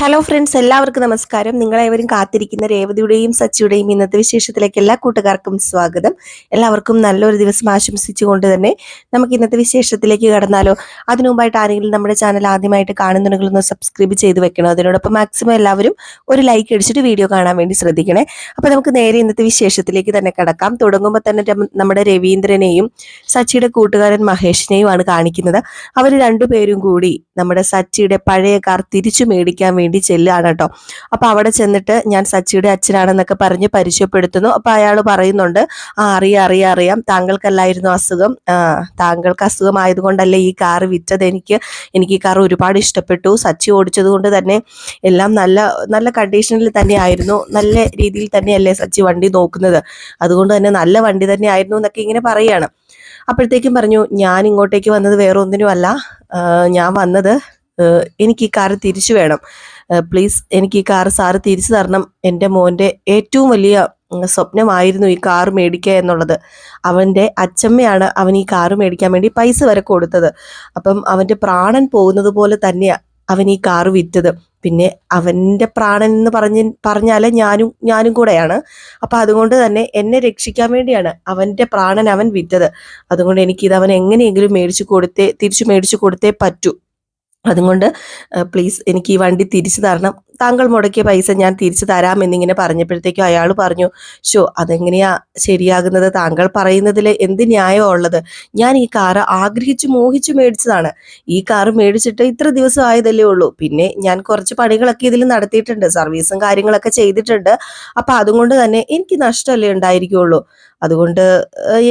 Hello friends എല്ലാവർക്കും നമസ്കാരം. നിങ്ങളേവരും കാത്തിരിക്കുന്ന രേവതിയുടെയും സച്ചിയുടെയും ഇന്നത്തെ വിശേഷത്തിലേക്ക് എല്ലാ കൂട്ടുകാർക്കും സ്വാഗതം. എല്ലാവർക്കും നല്ലൊരു ദിവസം ആശംസിച്ചുകൊണ്ട് തന്നെ നമുക്ക് ഇന്നത്തെ വിശേഷത്തിലേക്ക് കടന്നാലോ. അതിനുമുമ്പായിട്ട് ആരെങ്കിലും നമ്മുടെ ചാനൽ ആദ്യമായിട്ട് കാണുന്നുണ്ടെങ്കിൽ ഒന്ന് സബ്സ്ക്രൈബ് ചെയ്ത് വെക്കണം. അതിനോടൊപ്പം മാക്സിമം എല്ലാവരും ഒരു ലൈക്ക് അടിച്ചിട്ട് വീഡിയോ കാണാൻ വേണ്ടി ശ്രദ്ധിക്കണേ. അപ്പൊ നമുക്ക് നേരെ ഇന്നത്തെ വിശേഷത്തിലേക്ക് തന്നെ കടക്കാം. തുടങ്ങുമ്പോൾ തന്നെ നമ്മുടെ രവീന്ദ്രനെയും സച്ചിയുടെ കൂട്ടുകാരൻ മഹേഷിനെയുമാണ് കാണിക്കുന്നത്. അവർ രണ്ടുപേരും കൂടി നമ്മുടെ സച്ചിയുടെ പഴയ കാർ തിരിച്ചു മേടിക്കാൻ ചെല്ലുകയാണ് കേട്ടോ. അപ്പൊ അവിടെ ചെന്നിട്ട് ഞാൻ സച്ചിയുടെ അച്ഛനാണെന്നൊക്കെ പറഞ്ഞ് പരിചയപ്പെടുത്തുന്നു. അപ്പൊ അയാൾ പറയുന്നുണ്ട് ആ അറിയാം അറിയാം അറിയാം. താങ്കൾക്കല്ലായിരുന്നു അസുഖം. താങ്കൾക്ക് അസുഖമായതുകൊണ്ടല്ലേ ഈ കാർ വിറ്റത്? എനിക്ക് എനിക്ക് ഈ കാർ ഒരുപാട് ഇഷ്ടപ്പെട്ടു. സച്ചി ഓടിച്ചത് കൊണ്ട് തന്നെ എല്ലാം നല്ല നല്ല കണ്ടീഷനിൽ തന്നെ ആയിരുന്നു. നല്ല രീതിയിൽ തന്നെയല്ലേ സച്ചി വണ്ടി നോക്കുന്നത്. അതുകൊണ്ട് തന്നെ നല്ല വണ്ടി തന്നെ ആയിരുന്നു എന്നൊക്കെ ഇങ്ങനെ പറയാണ് അപ്പോഴത്തേക്കും പറഞ്ഞു ഞാൻ ഇങ്ങോട്ടേക്ക് വന്നത് വേറെ ഒന്നിനും അല്ല ഞാൻ വന്നത് എനിക്ക് ഈ കാറ് തിരിച്ചു വേണം. പ്ലീസ് എനിക്ക് ഈ കാർ സാറ് തിരിച്ചു തരണം. എന്റെ മോന്റെ ഏറ്റവും വലിയ സ്വപ്നമായിരുന്നു ഈ കാർ മേടിക്കുക എന്നുള്ളത്. അവന്റെ അച്ചമ്മയാണ് അവൻ ഈ കാർ മേടിക്കാൻ വേണ്ടി പൈസ വരെ കൊടുത്തത്. അപ്പം അവന്റെ പ്രാണൻ പോകുന്നത് പോലെ തന്നെയാണ് അവൻ ഈ കാർ വിറ്റത്. പിന്നെ അവന്റെ പ്രാണൻ എന്ന് പറഞ്ഞ് പറഞ്ഞാൽ ഞാനും ഞാനും കൂടെയാണ്. അപ്പം അതുകൊണ്ട് തന്നെ എന്നെ രക്ഷിക്കാൻ വേണ്ടിയാണ് അവന്റെ പ്രാണൻ അവൻ വിറ്റത്. അതുകൊണ്ട് എനിക്കിത് അവൻ എങ്ങനെയെങ്കിലും മേടിച്ചു കൊടുത്തേ തിരിച്ചു മേടിച്ചു കൊടുത്തേ പറ്റൂ. അതുകൊണ്ട് പ്ലീസ് എനിക്ക് ഈ വണ്ടി തിരിച്ചു തരണം. താങ്കൾ മുടക്കിയ പൈസ ഞാൻ തിരിച്ചു തരാം എന്നിങ്ങനെ പറഞ്ഞപ്പോഴത്തേക്കും അയാൾ പറഞ്ഞു ഷോ അതെങ്ങനെയാ ശരിയാകുന്നത്? താങ്കൾ പറയുന്നതിൽ എന്ത് ന്യായമാണ് ഉള്ളത്? ഞാൻ ഈ കാറ് ആഗ്രഹിച്ചു മോഹിച്ചു മേടിച്ചതാണ്. ഈ കാറ് മേടിച്ചിട്ട് ഇത്ര ദിവസം ആയതല്ലേ ഉള്ളൂ. പിന്നെ ഞാൻ കുറച്ച് പണികളൊക്കെ ഇതിൽ നടത്തിയിട്ടുണ്ട് സർവീസും കാര്യങ്ങളൊക്കെ ചെയ്തിട്ടുണ്ട്. അപ്പൊ അതുകൊണ്ട് തന്നെ എനിക്ക് നഷ്ടമല്ലേ ഉണ്ടായിരിക്കുള്ളൂ. അതുകൊണ്ട്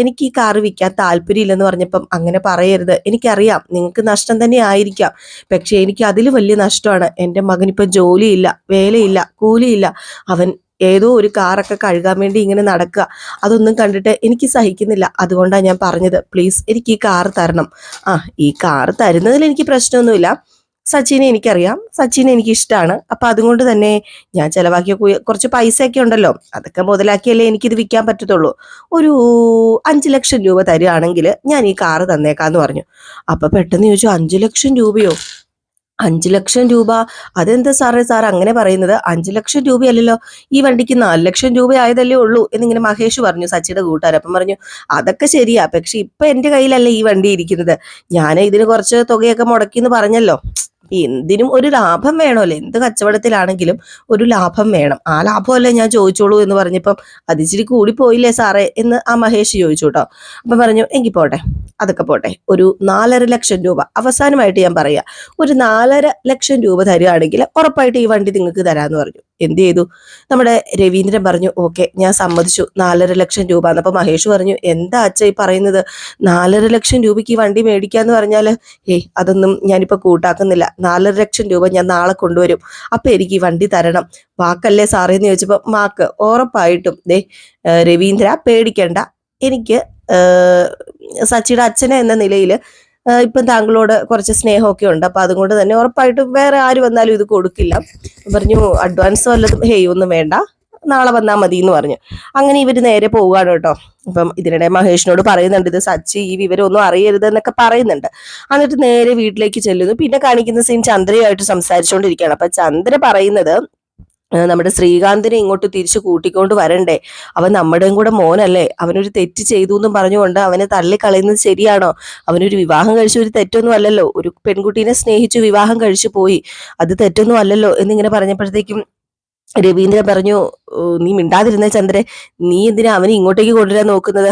എനിക്ക് ഈ കാറ് വിൽക്കാൻ താല്പര്യമില്ലെന്ന് പറഞ്ഞപ്പം അങ്ങനെ പറയരുത്. എനിക്കറിയാം നിങ്ങൾക്ക് നഷ്ടം തന്നെ ആയിരിക്കാം. പക്ഷേ എനിക്ക് അതിൽ വലിയ നഷ്ടമാണ്. എന്റെ മകനിപ്പോൾ ജോലിയില്ല വേലയില്ല കൂലിയില്ല. അവൻ ഏതോ ഒരു കാറൊക്കെ കഴുകാൻ വേണ്ടി ഇങ്ങനെ നടക്കുക. അതൊന്നും കണ്ടിട്ട് എനിക്ക് സഹിക്കുന്നില്ല. അതുകൊണ്ടാണ് ഞാൻ പറഞ്ഞത് പ്ലീസ് എനിക്ക് ഈ കാർ തരണം. ആ ഈ കാർ തരുന്നതിൽ എനിക്ക് പ്രശ്നമൊന്നുമില്ല. സച്ചിനെ എനിക്കറിയാം. സച്ചിനെ എനിക്ക് ഇഷ്ടമാണ് അപ്പൊ അതുകൊണ്ട് തന്നെ ഞാൻ ചെലവാക്കിയ കുറച്ച് പൈസയൊക്കെ ഉണ്ടല്ലോ. അതൊക്കെ മുതലാക്കിയല്ലേ എനിക്കിത് വിൽക്കാൻ പറ്റത്തുള്ളൂ. ഒരു അഞ്ച് ലക്ഷം രൂപ തരികയാണെങ്കിൽ ഞാൻ ഈ കാറ് തന്നേക്കാന്ന് പറഞ്ഞു. അപ്പൊ പെട്ടെന്ന് ചോദിച്ചു അഞ്ചു ലക്ഷം രൂപയോ? അഞ്ച് ലക്ഷം രൂപ? അതെന്താ സാറേ സാർ അങ്ങനെ പറയുന്നത്? അഞ്ച് ലക്ഷം രൂപയല്ലല്ലോ. ഈ വണ്ടിക്ക് നാല് ലക്ഷം രൂപ ആയതല്ലേ ഉള്ളൂ എന്നിങ്ങനെ മഹേഷ് പറഞ്ഞു സച്ചിയുടെ കൂട്ടുകാരൻ അപ്പം പറഞ്ഞു അതൊക്കെ ശരിയാ. പക്ഷെ ഇപ്പൊ എന്റെ കയ്യിലല്ലേ ഈ വണ്ടി ഇരിക്കുന്നത്. ഞാൻ ഇതിന് കുറച്ച് തുകയൊക്കെ മുടക്കി എന്ന് പറഞ്ഞല്ലോ. എന്തിനും ഒരു ലാഭം വേണമല്ലോ. എന്ത് കച്ചവടത്തിലാണെങ്കിലും ഒരു ലാഭം വേണം. ആ ലാഭമല്ലേ ഞാൻ ചോദിച്ചോളൂ എന്ന് പറഞ്ഞപ്പം അത് ഇച്ചിരി കൂടി പോയില്ലേ സാറേ എന്ന് ആ മഹേഷ് ചോദിച്ചു കേട്ടോ. അപ്പം പറഞ്ഞു എങ്കിൽ പോട്ടെ അതൊക്കെ പോട്ടെ. ഒരു നാലര ലക്ഷം രൂപ. അവസാനമായിട്ട് ഞാൻ പറയാ ഒരു നാലര ലക്ഷം രൂപ തരികയാണെങ്കിൽ ഉറപ്പായിട്ട് ഈ വണ്ടി നിങ്ങൾക്ക് തരാമെന്ന് പറഞ്ഞു. എന്ത് ചെയ്തു? നമ്മുടെ രവീന്ദ്രൻ പറഞ്ഞു ഓക്കെ ഞാൻ സമ്മതിച്ചു. നാലര ലക്ഷം രൂപ എന്നപ്പോൾ മഹേഷ് പറഞ്ഞു എന്താ അച്ഛ ഈ പറയുന്നത്? നാലര ലക്ഷം രൂപയ്ക്ക് ഈ വണ്ടി മേടിക്കാന്ന് പറഞ്ഞാൽ ഏയ് അതൊന്നും ഞാനിപ്പോൾ കൂട്ടാക്കുന്നില്ല. നാലര ലക്ഷം രൂപ ഞാൻ നാളെ കൊണ്ടുവരും. അപ്പം എനിക്ക് ഈ വണ്ടി തരണം. വാക്കല്ലേ സാറേ? എന്ന് ചോദിച്ചപ്പോൾ മാക്ക് ഉറപ്പായിട്ടും ദേ രവീന്ദ്ര പേടിക്കണ്ട. എനിക്ക് സച്ചിയുടെ അച്ഛനെ എന്ന നിലയിൽ ഇപ്പം താങ്കളോട് കുറച്ച് സ്നേഹമൊക്കെ ഉണ്ട്. അപ്പം അതുകൊണ്ട് തന്നെ ഉറപ്പായിട്ടും വേറെ ആര് വന്നാലും ഇത് കൊടുക്കില്ല. പറഞ്ഞു അഡ്വാൻസ് വല്ലതും ഹേയ് ഒന്നും വേണ്ട. നാളെ വന്നാൽ മതി എന്ന് പറഞ്ഞു. അങ്ങനെ ഇവർ നേരെ പോവുകയാണ് കേട്ടോ. അപ്പം ഇതിനിടെ മഹേഷിനോട് പറയുന്നുണ്ട് ഇത് സച്ചി ഈ വിവരം ഒന്നും അറിയരുത് എന്നൊക്കെ പറയുന്നുണ്ട്. എന്നിട്ട് നേരെ വീട്ടിലേക്ക് ചെല്ലുന്നു. പിന്നെ കാണിക്കുന്ന സീൻ ചന്ദ്രയുമായിട്ട് സംസാരിച്ചുകൊണ്ടിരിക്കുകയാണ്. അപ്പൊ ചന്ദ്ര പറയുന്നത് നമ്മുടെ ശ്രീകാന്തിനെ ഇങ്ങോട്ട് തിരിച്ചു കൂട്ടിക്കൊണ്ട് വരണ്ടേ? അവൻ നമ്മുടെയും കൂടെ മോനല്ലേ? അവനൊരു തെറ്റ് ചെയ്തു എന്നും പറഞ്ഞുകൊണ്ട് അവനെ തള്ളിക്കളയുന്നത് ശരിയാണോ? അവനൊരു വിവാഹം കഴിച്ച ഒരു തെറ്റൊന്നും അല്ലല്ലോ. ഒരു പെൺകുട്ടീനെ സ്നേഹിച്ചു വിവാഹം കഴിച്ചു പോയി. അത് തെറ്റൊന്നും അല്ലല്ലോ എന്നിങ്ങനെ പറഞ്ഞപ്പോഴത്തേക്കും രവീന്ദ്രൻ പറഞ്ഞു "ഓ, നീ മിണ്ടാതിരുന്ന ചന്ദ്രൻ നീ എന്തിനാ അവനെ ഇങ്ങോട്ടേക്ക് കൊണ്ടുവരാൻ നോക്കുന്നത്?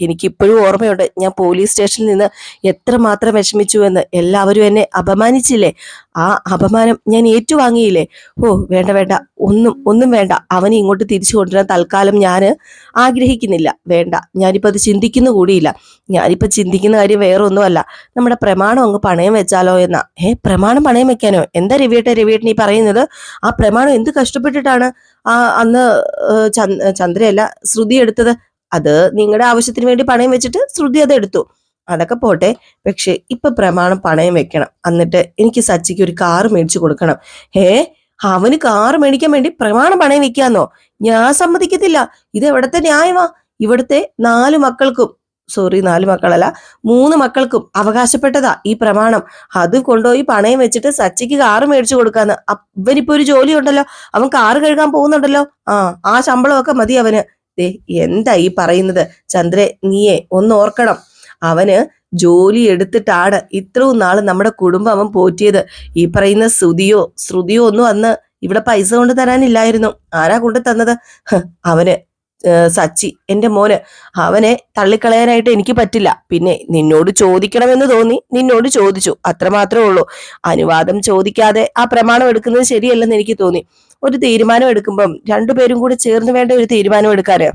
എനിക്കിപ്പോഴും ഓർമ്മയുണ്ട്. ഞാൻ പോലീസ് സ്റ്റേഷനിൽ നിന്ന് എത്രമാത്രം വിഷമിച്ചു എന്ന്. എല്ലാവരും എന്നെ അപമാനിച്ചില്ലേ? ആ അപമാനം ഞാൻ ഏറ്റുവാങ്ങിയില്ലേ? ഓ വേണ്ട വേണ്ട. ഒന്നും ഒന്നും വേണ്ട. അവനെ ഇങ്ങോട്ട് തിരിച്ചു കൊണ്ടുവരാൻ തൽക്കാലം ഞാൻ ആഗ്രഹിക്കുന്നില്ല. വേണ്ട. ഞാനിപ്പോൾ അത് ചിന്തിക്കുന്നു കൂടിയില്ല. ഞാനിപ്പോൾ ചിന്തിക്കുന്ന കാര്യം വേറെ ഒന്നുമല്ല നമ്മുടെ പ്രമാണം അങ്ങ് പണയം വെച്ചാലോ എന്നാ. ഏ പ്രമാണം പണയം വെക്കാനോ? എന്താ രവിയേട്ട രവിയേട്ടൻ ഈ പറയുന്നത്? ആ പ്രമാണം എന്ത് കഷ്ടപ്പെട്ടിട്ടാണ്? ആ അന്ന് ചന്ദ്രയല്ല ശ്രുതി എടുത്തത് അത് നിങ്ങളുടെ ആവശ്യത്തിന് വേണ്ടി പണയം വെച്ചിട്ട് ശ്രുതി അത് എടുത്തു. അതൊക്കെ പോട്ടെ പക്ഷെ ഇപ്പൊ പ്രമാണം പണയം വെക്കണം. എന്നിട്ട് എനിക്ക് സച്ചിക്ക് ഒരു കാറ് മേടിച്ചു കൊടുക്കണം. ഏ അവന് കാറ് മേടിക്കാൻ വേണ്ടി പ്രമാണം പണയം വെക്കാന്നോ? ഞാൻ സമ്മതിക്കത്തില്ല. ഇത് എവിടത്തെ ന്യായമാ? ഇവിടുത്തെ നാല് മക്കൾക്കും സോറി നാല് മക്കളല്ല മൂന്ന് മക്കൾക്കും അവകാശപ്പെട്ടതാ ഈ പ്രമാണം. അത് കൊണ്ടുപോയി പണയം വെച്ചിട്ട് സച്ചിക്ക് കാറ് മേടിച്ചു കൊടുക്കാന്ന്. അവനിപ്പോ ഒരു ജോലി ഉണ്ടല്ലോ അവൻ കാറ് കഴുകാൻ പോകുന്നുണ്ടല്ലോ. ആ ആ ശമ്പളമൊക്കെ മതി അവന്. ദേ എന്താ ഈ പറയുന്നത്? ചന്ദ്രെ നീയെ ഒന്ന് ഓർക്കണം. അവന് ജോലി എടുത്തിട്ടാണ് ഇത്രയും നാൾ നമ്മുടെ കുടുംബം അവൻ പോറ്റിയത്. ഈ പറയുന്ന ശ്രുതിയോ ശ്രുതിയോ ഒന്നും അന്ന് ഇവിടെ പൈസ കൊണ്ട് തരാനില്ലായിരുന്നു. ആരാ കൊണ്ട് തന്നത്? അവന് സച്ചി എന്റെ മോന് അവനെ തള്ളിക്കളയാനായിട്ട് എനിക്ക് പറ്റില്ല. പിന്നെ നിന്നോട് ചോദിക്കണമെന്ന് തോന്നി. നിന്നോട് ചോദിച്ചു. അത്ര മാത്രമേ ഉള്ളൂ. അനുവാദം ചോദിക്കാതെ ആ പ്രമാണം എടുക്കുന്നത് ശരിയല്ലെന്ന് എനിക്ക് തോന്നി. ഒരു തീരുമാനം എടുക്കുമ്പം രണ്ടുപേരും കൂടി ചേർന്ന് വേണ്ട ഒരു തീരുമാനം എടുക്കാറ്.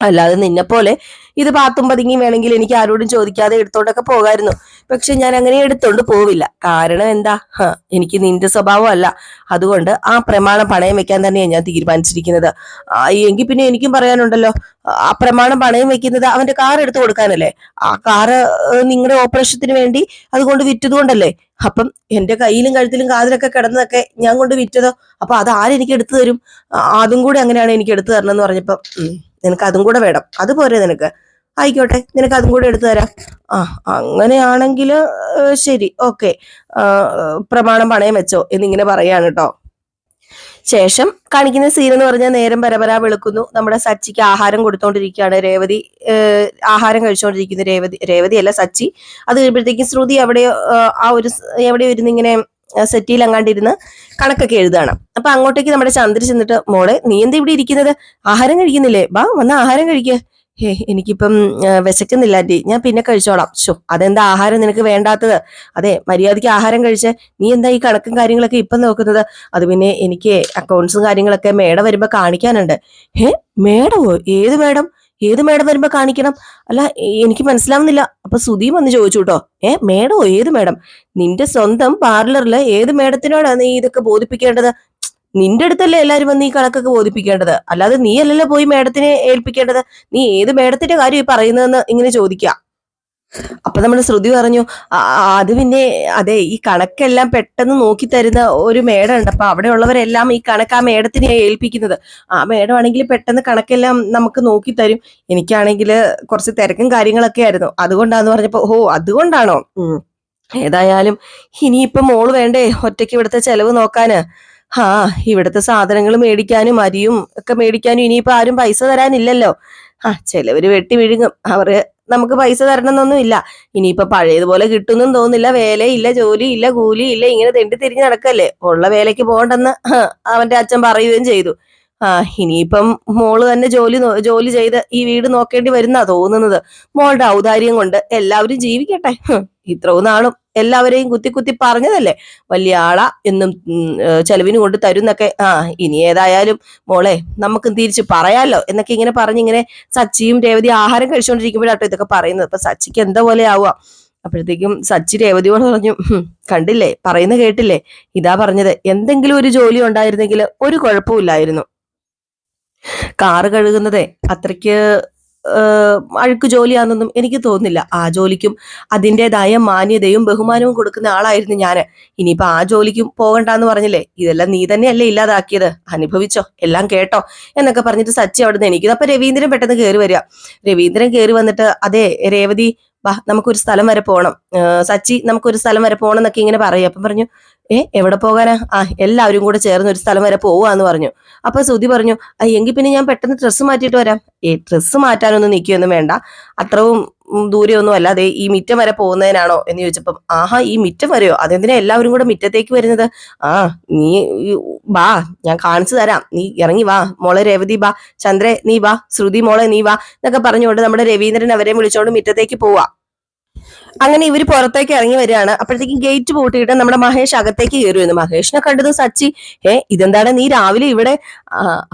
അല്ലാതെ നിന്നെ പോലെ ഇത് പാത്തും പതുങ്ങി വേണമെങ്കിൽ എനിക്ക് ആരോടും ചോദിക്കാതെ എടുത്തോണ്ടൊക്കെ പോകായിരുന്നു. പക്ഷെ ഞാൻ അങ്ങനെ എടുത്തോണ്ട് പോവില്ല. കാരണം എന്താ? എനിക്ക് നിന്റെ സ്വഭാവം അല്ല. അതുകൊണ്ട് ആ പ്രമാണം പണയം വെക്കാൻ തന്നെയാണ് ഞാൻ തീരുമാനിച്ചിരിക്കുന്നത്. എങ്കിൽ പിന്നെ എനിക്കും പറയാനുണ്ടല്ലോ. ആ പ്രമാണം പണയം വെക്കുന്നത് അവന്റെ കാർ എടുത്തു കൊടുക്കാനല്ലേ? ആ കാറ് നിങ്ങളുടെ ഓപ്പറേഷത്തിന് വേണ്ടി അതുകൊണ്ട് വിറ്റതുകൊണ്ടല്ലേ? അപ്പം എന്റെ കയ്യിലും കഴുത്തിലും കാതിലൊക്കെ കിടന്നതൊക്കെ ഞാൻ കൊണ്ട് വിറ്റതോ? അപ്പൊ അത് ആരെനിക്ക് എടുത്തു തരും? അതും കൂടി അങ്ങനെയാണ് എനിക്ക് എടുത്തു തരണം എന്ന് പറഞ്ഞപ്പോ നിനക്ക് അതും കൂടെ വേണം. അതുപോരെ നിനക്ക്. ആയിക്കോട്ടെ നിനക്ക് അതും കൂടെ എടുത്തു തരാം. ആ അങ്ങനെയാണെങ്കിൽ ശരി ഓക്കെ. പ്രമാണം പണയം വെച്ചോ എന്നിങ്ങനെ പറയാണ് കേട്ടോ ശേഷം കാണിക്കുന്ന സീൻ എന്ന് പറഞ്ഞാൽ നേരം പരപരാ വെളുക്കുന്നു. നമ്മുടെ സച്ചിക്ക് ആഹാരം കൊടുത്തോണ്ടിരിക്കുകയാണ്. രേവതി ആഹാരം കഴിച്ചുകൊണ്ടിരിക്കുന്നു രേവതി രേവതി അല്ല സച്ചി. അത് കഴിയുമ്പോഴത്തേക്കും ശ്രുതി അവിടെ ആ ഒരു എവിടെ ഇരുന്ന് ഇങ്ങനെ സെറ്റിയിൽ അങ്ങാണ്ടിരുന്ന് കണക്കൊക്കെ എഴുതുകയാണ്. അപ്പൊ അങ്ങോട്ടേക്ക് നമ്മുടെ ചന്ദ്ര ചെന്നിട്ട് മോളെ നീ എന്താ ഇവിടെ ഇരിക്കുന്നത്? ആഹാരം കഴിക്കുന്നില്ലേ? ബാ വന്ന ആഹാരം കഴിക്കുക ഹേ എനിക്കിപ്പം വിശക്കുന്നില്ല ആന്റി ഞാൻ പിന്നെ കഴിച്ചോളാം. ഷോ അതെന്താ ആഹാരം നിനക്ക് വേണ്ടാത്തത്? അതെ മര്യാദയ്ക്ക് ആഹാരം കഴിച്ച്. നീ എന്താ ഈ കണക്കും കാര്യങ്ങളൊക്കെ ഇപ്പം നോക്കുന്നത്? അത് പിന്നെ എനിക്ക് അക്കൗണ്ട്സും കാര്യങ്ങളൊക്കെ മേഡം വരുമ്പോൾ കാണിക്കാനുണ്ട്. ഹേ മേഡമോ? ഏത് മേഡം? ഏത് മേഡം വരുമ്പോ കാണിക്കണം? അല്ല എനിക്ക് മനസ്സിലാവുന്നില്ല. അപ്പൊ സുധീം വന്ന് ചോദിച്ചു കേട്ടോ ഏ മേഡോ ഏത് മേഡം? നിന്റെ സ്വന്തം പാർലറിൽ ഏത് മേഡത്തിനോടാ നീ ഇതൊക്കെ ബോധിപ്പിക്കേണ്ടത്? നിന്റെ അടുത്തല്ലേ എല്ലാരും വന്ന് ഈ കണക്കൊക്കെ ബോധിപ്പിക്കേണ്ടത്? അല്ലാതെ നീ അല്ലല്ലോ പോയി മേഡത്തിനെ ഏൽപ്പിക്കേണ്ടത്. നീ ഏത് മേഡത്തിന്റെ കാര്യം ഈ പറയുന്നതെന്ന് ഇങ്ങനെ ചോദിക്കുക അപ്പൊ നമ്മൾ ശ്രുതി പറഞ്ഞു "ആ, ആ, അത് പിന്നെ അതെ ഈ കണക്കെല്ലാം പെട്ടെന്ന് നോക്കി തരുന്ന ഒരു മേഡം ഉണ്ട് അപ്പൊ അവിടെ ഉള്ളവരെല്ലാം ഈ കണക്ക് ആ മേഡത്തിനെ ഏൽപ്പിക്കുന്നത്. ആ മേഡം ആണെങ്കിൽ പെട്ടെന്ന് കണക്കെല്ലാം നമുക്ക് നോക്കി തരും. എനിക്കാണെങ്കിൽ കുറച്ച് തിരക്കും കാര്യങ്ങളൊക്കെ ആയിരുന്നു. അതുകൊണ്ടാന്ന് പറഞ്ഞപ്പോ ഓ അതുകൊണ്ടാണോ? ഏതായാലും ഇനിയിപ്പം മോൾ വേണ്ടേ? ഒറ്റയ്ക്ക് ഇവിടുത്തെ ചെലവ് നോക്കാന്. ആ ഇവിടുത്തെ സാധനങ്ങൾ മേടിക്കാനും അരിയും ഒക്കെ മേടിക്കാനും ഇനിയിപ്പോ ആരും പൈസ തരാനില്ലല്ലോ. ആ ചിലവര് വെട്ടി വിഴുങ്ങും. അവർ നമുക്ക് പൈസ തരണമെന്നൊന്നും ഇല്ല. ഇനിയിപ്പോ പഴയതുപോലെ കിട്ടുന്നും തോന്നുന്നില്ല. വേലയില്ല ജോലി ഇല്ല കൂലി ഇല്ല ഇങ്ങനെ തെണ്ടി തിരിഞ്ഞ് നടക്കല്ലേ? ഉള്ള വേലയ്ക്ക് പോകണ്ടെന്ന് അവന്റെ അച്ഛൻ പറയുകയും ചെയ്തു. ഇനിയിപ്പം മോൾ തന്നെ ജോലി ജോലി ചെയ്ത് ഈ വീട് നോക്കേണ്ടി വരുന്നാ തോന്നുന്നത്. മോളുടെ ഔദാര്യം കൊണ്ട് എല്ലാവരും ജീവിക്കട്ടെ. ഇത്രയും നാളും എല്ലാവരെയും കുത്തി കുത്തി പറഞ്ഞതല്ലേ? വലിയ ആളാ എന്നും ചെലവിന് കൊണ്ട് തരുന്നൊക്കെ. ആ ഇനി ഏതായാലും മോളെ നമുക്ക് തിരിച്ച് പറയാലോ? എന്നൊക്കെ ഇങ്ങനെ പറഞ്ഞിങ്ങനെ സച്ചിയും രേവതി ആഹാരം കഴിച്ചുകൊണ്ടിരിക്കുമ്പോഴാട്ടോ ഇതൊക്കെ പറയുന്നത്. അപ്പൊ സച്ചിക്ക് എന്താ പോലെ ആവുക. അപ്പോഴത്തേക്കും സച്ചി രേവതിയോട് പറഞ്ഞു കണ്ടില്ലേ? പറയുന്ന കേട്ടില്ലേ? ഇതാ പറഞ്ഞത്. എന്തെങ്കിലും ഒരു ജോലി ഉണ്ടായിരുന്നെങ്കിൽ ഒരു കുഴപ്പമില്ലായിരുന്നു കാറ് കഴുകുന്നതേ അത്രയ്ക്ക് അഴുക്ക് ജോലിയാണെന്നൊന്നും എനിക്ക് തോന്നുന്നില്ല. ആ ജോലിക്കും അതിന്റെതായ മാന്യതയും ബഹുമാനവും കൊടുക്കുന്ന ആളായിരുന്നു ഞാൻ. ഇനിയിപ്പോ ആ ജോലിക്കും പോകണ്ടെന്ന് പറഞ്ഞില്ലേ? ഇതെല്ലാം നീ തന്നെയല്ലേ ഇല്ലാതാക്കിയത്? അനുഭവിച്ചോ? എല്ലാം കേട്ടോ? എന്നൊക്കെ പറഞ്ഞിട്ട് സച്ചി അവിടെ നിന്ന് എണീക്കുന്നു. അപ്പൊ രവീന്ദ്രൻ പെട്ടെന്ന് കയറി വരിക. രവീന്ദ്രൻ കയറി വന്നിട്ട് അതെ രേവതി വാ നമുക്കൊരു സ്ഥലം വരെ പോകണം സച്ചി നമുക്കൊരു സ്ഥലം വരെ പോകണം എന്നൊക്കെ ഇങ്ങനെ പറയും അപ്പം പറഞ്ഞു ഏ എവിടെ പോകാനാ? ആ എല്ലാവരും കൂടെ ചേർന്ന് ഒരു സ്ഥലം വരെ പോവാന്ന് പറഞ്ഞു. അപ്പൊ സുധി പറഞ്ഞു "ആ, എങ്കിൽ പിന്നെ ഞാൻ പെട്ടെന്ന് ഡ്രസ്സ് മാറ്റിയിട്ട് വരാം. ഏ ഡ്രസ്സ് മാറ്റാനൊന്നും നിൽക്കുകയൊന്നും വേണ്ട. അത്രവും ദൂരെയൊന്നും ദൂരെയൊന്നും അല്ലാതെ ഈ മിറ്റം വരെ പോകുന്നതിനാണോ? എന്ന് ചോദിച്ചപ്പം ആഹാ ഈ മിറ്റം വരെയോ? അതെന്തിനാ എല്ലാവരും കൂടെ മിറ്റത്തേക്ക് വരുന്നത്? ആ നീ വാ ഞാൻ കാണിച്ചു തരാം. നീ ഇറങ്ങി വാ. മോളെ രേവതി ബാ ചന്ദ്രേ നീ വാ. ശ്രുതി മോളെ നീ വാ. എന്നൊക്കെ പറഞ്ഞുകൊണ്ട് നമ്മുടെ രവീന്ദ്രൻ അവരെ വിളിച്ചോണ്ട് മിറ്റത്തേക്ക് പോവാ. അങ്ങനെ ഇവർ പുറത്തേക്ക് ഇറങ്ങി വരികയാണ്. അപ്പോഴത്തേക്കും ഗേറ്റ് പൂട്ടിയിട്ട് നമ്മുടെ മഹേഷ് അകത്തേക്ക് കയറി വന്നു മഹേഷിനെ കണ്ടത് സച്ചി ഏ ഇതെന്താണ്? നീ രാവിലെ ഇവിടെ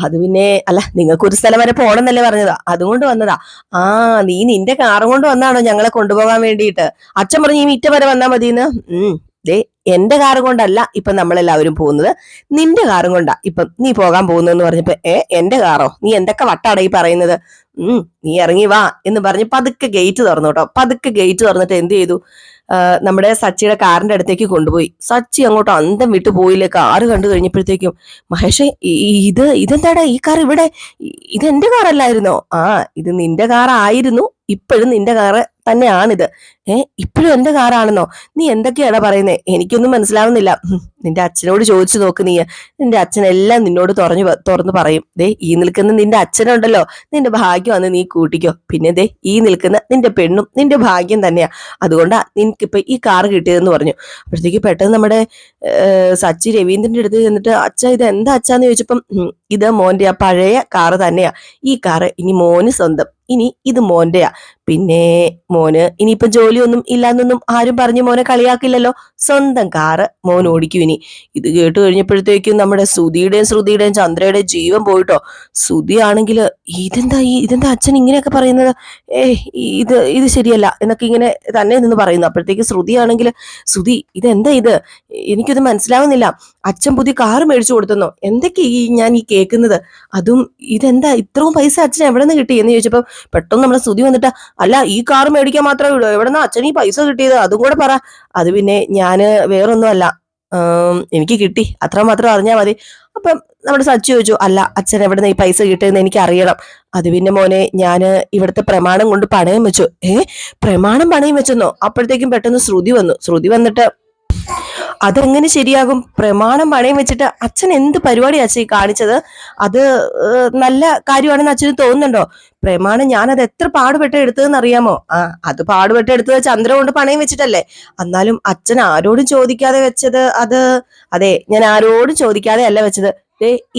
അത് പിന്നെ അല്ല നിങ്ങൾക്ക് ഒരു സ്ഥലം വരെ പോണെന്നല്ലേ പറഞ്ഞതാ? അതുകൊണ്ട് വന്നതാ. ആ നീ നിന്റെ കാറും കൊണ്ട് വന്നാണോ ഞങ്ങളെ കൊണ്ടുപോകാൻ വേണ്ടിയിട്ട്? അച്ഛൻ പറഞ്ഞു ഈ മിറ്റ വരെ വന്നാൽ മതിയെന്ന്. ഉം ദേ എന്റെ കാറും കൊണ്ടല്ല ഇപ്പൊ നമ്മളെല്ലാവരും പോകുന്നത്. നിന്റെ കാറും കൊണ്ടാ ഇപ്പം നീ പോകാൻ പോകുന്നതെന്ന് പറഞ്ഞപ്പോ ഏ എന്റെ കാറോ? നീ എന്തൊക്കെ വട്ടാട ഈ പറയുന്നത്? ഉം നീ ഇറങ്ങി വാ എന്ന് പറഞ്ഞ് പതുക്കെ ഗേറ്റ് തുറന്നു കേട്ടോ. പതുക്കെ ഗേറ്റ് തുറന്നിട്ട് എന്ത് ചെയ്തു? നമ്മുടെ സച്ചിയുടെ കാറിന്റെ അടുത്തേക്ക് കൊണ്ടുപോയി. സച്ചി അങ്ങോട്ട് അന്തം വിട്ടു പോയില്ലേ? കാറ് കണ്ടു കഴിഞ്ഞപ്പോഴത്തേക്കും മഹേഷ് ഇത് ഇതെന്താടാ? ഈ കാർ ഇവിടെ ഇത് എന്റെ കാറല്ലായിരുന്നോ? ആ ഇത് നിന്റെ കാറായിരുന്നു. ഇപ്പോഴും നിന്റെ കാറ് തന്നെയാണിത്. ഏ ഇപ്പോഴും എന്റെ കാറാണെന്നോ? നീ എന്തൊക്കെയാണ് പറയുന്നത് എനിക്കൊന്നും മനസ്സിലാവുന്നില്ല. നിന്റെ അച്ഛനോട് ചോദിച്ചു നോക്ക് നീ. നിന്റെ അച്ഛനെല്ലാം നിന്നോട് തുറഞ്ഞു തുറന്നു പറയും. ദേ ഈ നിൽക്കുന്ന നിന്റെ അച്ഛനുണ്ടല്ലോ. നിന്റെ ഭാഗ്യം അന്ന് നീ കൂട്ടിക്കോ. പിന്നെ ദേ ഈ നിൽക്കുന്ന നിന്റെ പെണ്ണും നിന്റെ ഭാഗ്യം തന്നെയാ. അതുകൊണ്ടാ നിനക്കിപ്പൊ ഈ കാർ കിട്ടിയതെന്ന് പറഞ്ഞു. അപ്പോഴത്തേക്ക് പെട്ടെന്ന് നമ്മുടെ സച്ചി രവീന്ദ്രന്റെ അടുത്ത് ചെന്നിട്ട് അച്ഛ ഇത് എന്താ അച്ഛാന്ന് ചോദിച്ചപ്പം ഇത് മോന്റെ ആ പഴയ കാറ് തന്നെയാ. ഈ കാറ് ഇനി മോന് സ്വന്തം. ഇനി ഇത് മോന്റെയാ. പിന്നെ മോന് ഇനിയിപ്പൊ ജോലിയൊന്നും ഇല്ലാന്നൊന്നും ആരും പറഞ്ഞു മോനെ കളിയാക്കില്ലല്ലോ. സ്വന്തം കാറ് മോൻ ഓടിക്കും ഇനി ഇത് കേട്ട് കഴിഞ്ഞപ്പോഴത്തേക്കും നമ്മുടെ സുധിയുടെയും ശ്രുതിയുടെയും ചന്ദ്രയുടെയും ജീവൻ പോയിട്ടോ? സുധി ആണെങ്കിൽ ഇതെന്താ ഈ ഇതെന്താ അച്ഛൻ ഇങ്ങനെയൊക്കെ പറയുന്നത്? ഏ ഇത് ഇത് ശരിയല്ല എന്നൊക്കെ ഇങ്ങനെ തന്നെ നിന്ന് പറയുന്നു. അപ്പോഴത്തേക്ക് ശ്രുതി ആണെങ്കിൽ സുധി ഇതെന്താ ഇത്? എനിക്കിത് മനസ്സിലാവുന്നില്ല. അച്ഛൻ പുതിയ കാർ മേടിച്ചു കൊടുത്തെന്നോ? എന്തൊക്കെ ഈ ഞാൻ ഈ കേൾക്കുന്നത്? അതും ഇതെന്താ ഇത്രയും പൈസ അച്ഛൻ എവിടെ നിന്ന് കിട്ടി എന്ന് ചോദിച്ചപ്പോൾ പെട്ടെന്ന് നമ്മളെ സ്തുതി വന്നിട്ട് അല്ല ഈ കാർ മേടിക്കാൻ മാത്രമേ ഉള്ളൂ. എവിടെന്നാ അച്ഛൻ ഈ പൈസ കിട്ടിയത്? അതും കൂടെ പറ. അത് പിന്നെ ഞാൻ വേറൊന്നും അല്ല ആം, എനിക്ക് കിട്ടി. അത്ര മാത്രം അറിഞ്ഞാൽ മതി. അപ്പം നമ്മുടെ സച്ചു ചോദിച്ചു അല്ല അച്ഛൻ എവിടെ നിന്ന് ഈ പൈസ കിട്ടുമെന്ന് എനിക്ക് അറിയണം അത് പിന്നെ മോനെ ഞാൻ ഇവിടുത്തെ പ്രമാണം കൊണ്ട് പണയം വെച്ചു. ഏ പ്രമാണം പണയം വെച്ചെന്നോ? അപ്പോഴത്തേക്കും പെട്ടെന്ന് ശ്രുതി വന്നു. ശ്രുതി വന്നിട്ട് അതെങ്ങനെ ശരിയാകും? പ്രമാണം പണയം വെച്ചിട്ട് അച്ഛൻ എന്ത് പരിപാടി അച്ഛൻ കാണിച്ചത്? അത് നല്ല കാര്യമാണെന്ന് അച്ഛന് തോന്നുന്നുണ്ടോ? പ്രമാണം ഞാൻ അത് എത്ര പാടുപെട്ട് എടുത്തതെന്ന് അറിയാമോ ആ അത് പാടുപെട്ട് എടുത്തത് ചന്ദ്ര കൊണ്ട് പണയം വെച്ചിട്ടല്ലേ. എന്നാലും അച്ഛൻ ആരോടും ചോദിക്കാതെ വെച്ചത് അത് അതെ ഞാൻ ആരോടും ചോദിക്കാതെ അല്ല വെച്ചത്.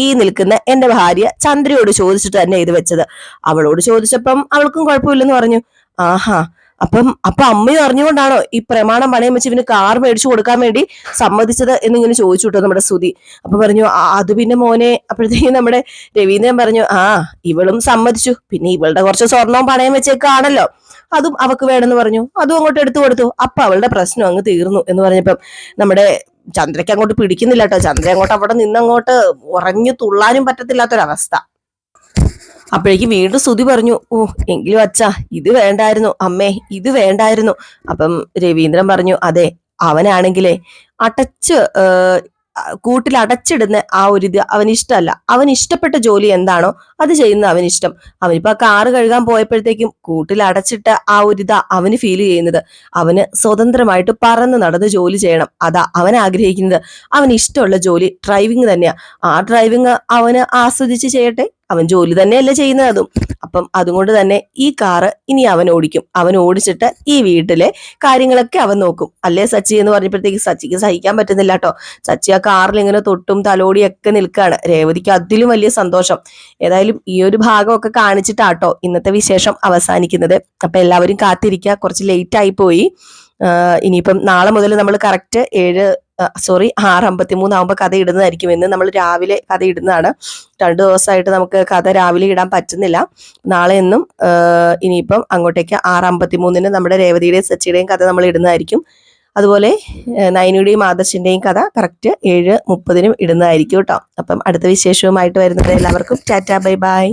ഈ നിൽക്കുന്ന എന്റെ ഭാര്യ ചന്ദ്രയോട് ചോദിച്ചിട്ട് തന്നെ ഇത് വെച്ചത്. അവളോട് ചോദിച്ചപ്പം അവൾക്കും കുഴപ്പമില്ലെന്ന് പറഞ്ഞു. ആഹാ അപ്പം അപ്പൊ അമ്മയും അറിഞ്ഞുകൊണ്ടാണോ ഈ പ്രമാണം പണയം വെച്ച് ഇവന് കാർ മേടിച്ചു കൊടുക്കാൻ വേണ്ടി സമ്മതിച്ചത് എന്നിങ്ങനെ ചോദിച്ചു കേട്ടോ നമ്മുടെ സുതി അപ്പൊ പറഞ്ഞു "ആ, അത് പിന്നെ മോനെ അപ്പോഴത്തേക്കും നമ്മുടെ രവീന്ദ്രൻ പറഞ്ഞു ആ ഇവളും സമ്മതിച്ചു. പിന്നെ ഇവളുടെ കുറച്ച് സ്വർണവും പണയം വെച്ചേക്കാണല്ലോ. അതും അവക്ക് വേണമെന്ന് പറഞ്ഞു. അതും അങ്ങോട്ട് എടുത്തു കൊടുത്തു. അപ്പൊ അവളുടെ പ്രശ്നം അങ്ങ് തീർന്നു എന്ന് പറഞ്ഞപ്പം നമ്മുടെ ചന്ദ്രയ്ക്ക് അങ്ങോട്ട് പിടിക്കുന്നില്ല കേട്ടോ ചന്ദ്ര അങ്ങോട്ട് അവിടെ നിന്നങ്ങോട്ട് ഉറഞ്ഞു തുള്ളാനും പറ്റത്തില്ലാത്തൊരവസ്ഥ. അപ്പോഴേക്ക് വീണ്ടും സ്തുതി പറഞ്ഞു ഓ എങ്കിലും അച്ഛാ ഇത് വേണ്ടായിരുന്നു അമ്മേ ഇത് വേണ്ടായിരുന്നു. അപ്പം രവീന്ദ്രൻ പറഞ്ഞു അതെ അവനാണെങ്കിലേ. അടച്ച് കൂട്ടിൽ അടച്ചിടുന്ന ആ ഒരു ഇത് അവന് ഇഷ്ടമല്ല അവൻ ഇഷ്ടപ്പെട്ട ജോലി എന്താണോ അത് ചെയ്യുന്ന അവൻ ഇഷ്ടം അവനിപ്പോ കാറ് കഴുകാൻ പോയപ്പോഴത്തേക്കും കൂട്ടിൽ അടച്ചിട്ട ആ ഒരു ഇതാ അവന് ഫീൽ ചെയ്യുന്നത്. അവന് സ്വതന്ത്രമായിട്ട് പറന്ന് നടന്ന് ജോലി ചെയ്യണം. അതാ അവൻ ആഗ്രഹിക്കുന്നത്. അവന് ഇഷ്ടമുള്ള ജോലി ഡ്രൈവിംഗ് തന്നെയാ. ആ ഡ്രൈവിംഗ് അവന് ആസ്വദിച്ച് ചെയ്യട്ടെ? അവൻ ജോലി തന്നെയല്ലേ ചെയ്യുന്നത് അതും. അപ്പം അതുകൊണ്ട് തന്നെ ഈ കാറ് ഇനി അവൻ ഓടിക്കും. അവൻ ഓടിച്ചിട്ട് ഈ വീട്ടിലെ കാര്യങ്ങളൊക്കെ അവൻ നോക്കും. അല്ലേ സച്ചി എന്ന് പറഞ്ഞപ്പോഴത്തേക്ക് സച്ചിക്ക് സഹിക്കാൻ പറ്റുന്നില്ല കേട്ടോ. സച്ചി ആ കാറിൽ ഇങ്ങനെ തൊട്ടും തലോടിയൊക്കെ നിൽക്കുകയാണ് രേവതിക്ക് അതിലും വലിയ സന്തോഷം. ഏതായാലും ഈ ഒരു ഭാഗമൊക്കെ കാണിച്ചിട്ടാട്ടോ ഇന്നത്തെ വിശേഷം അവസാനിക്കുന്നത്. അപ്പൊ എല്ലാവരും കാത്തിരിക്കുക കുറച്ച് ലേറ്റ് ആയി പോയി. ഇനിയിപ്പം നാളെ മുതൽ നമ്മൾ കറക്റ്റ് ഏഴ് സോറി ആറ് അമ്പത്തി മൂന്നാകുമ്പോൾ കഥ ഇടുന്നതായിരിക്കും. എന്ന് നമ്മൾ രാവിലെ കഥ ഇടുന്നതാണ്. രണ്ടു ദിവസമായിട്ട് നമുക്ക് കഥ രാവിലെ ഇടാൻ പറ്റുന്നില്ല. നാളെ എന്നും ഇനിയിപ്പം അങ്ങോട്ടേക്ക് ആറ് അമ്പത്തി മൂന്നിന് നമ്മുടെ രേവതിയുടെയും സച്ചിയുടെയും കഥ നമ്മൾ ഇടുന്നതായിരിക്കും. അതുപോലെ നയനിയുടെയും ആദർശിന്റെയും കഥ കറക്റ്റ് ഏഴ് മുപ്പതിനും ഇടുന്നതായിരിക്കും കേട്ടോ. അപ്പം അടുത്ത വിശേഷവുമായിട്ട് വരുന്നത് എല്ലാവർക്കും ടാറ്റാ ബൈ ബൈ.